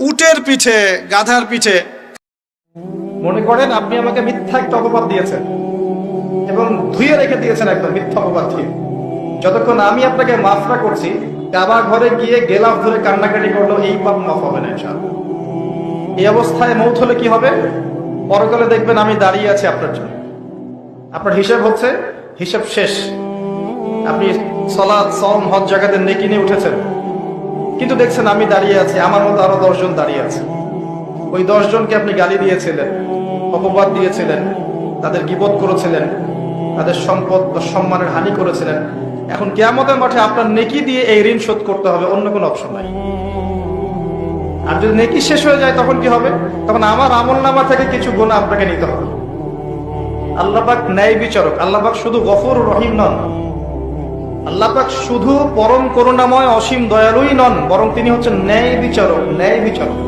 উটের পিঠে, গাধার পিঠে। মনে করেন আপনি আমাকে মিথ্যা একটা অপবাদ দিয়েছেন এবং ধুয়ে রেখে দিয়েছেন একদম মিথ্যা অপবাদ দিয়ে। যতক্ষণ আমি আপনাকে মাফরা করছি কাবা ঘরে গিয়ে গেলাফ ধরে কান্নাকাটি করল এই পাপ মাফ হবে না ইনশাআল্লাহ। এই অবস্থায় মৌত হলে কি হবে? পরকালে দেখবেন আমি দাঁড়িয়ে আছি আপনার জন্য। আপনার হিসাব হচ্ছে, হিসাব শেষ। আপনি সলাদ সম হজ জায়গাতে নেকি নিয়ে উঠেছেন। কিন্তু দেখছেন, আমি দাঁড়িয়ে আছি, আমার মতো আরও দশজন দাঁড়িয়ে আছে। ওই দশজনকে আপনি গালি দিয়েছিলেন, অপবাদ দিয়েছিলেন, তাদের গিবত করেছিলেন, তাদের সম্পদ সম্মানের হানি করেছিলেন। এখন কেয়ামতের মাঠে আপনার নেকি দিয়ে এই ঋণ শোধ করতে হবে, অন্য কোনো অপশন নাই। আর যদি নেকি শেষ হয়ে যায়, তখন কি হবে? তখন আমার আমল নামা থেকে কিছু গুণ আপনাকে নিতে হবে। আল্লাপাক ন্যায় বিচারক আল্লাপাক শুধু গফর রহিম নন আল্লাপাক শুধু পরম করুণাময় অসীম দয়ালুই নন বরং তিনি হচ্ছেন ন্যায় বিচারক ন্যায় বিচারক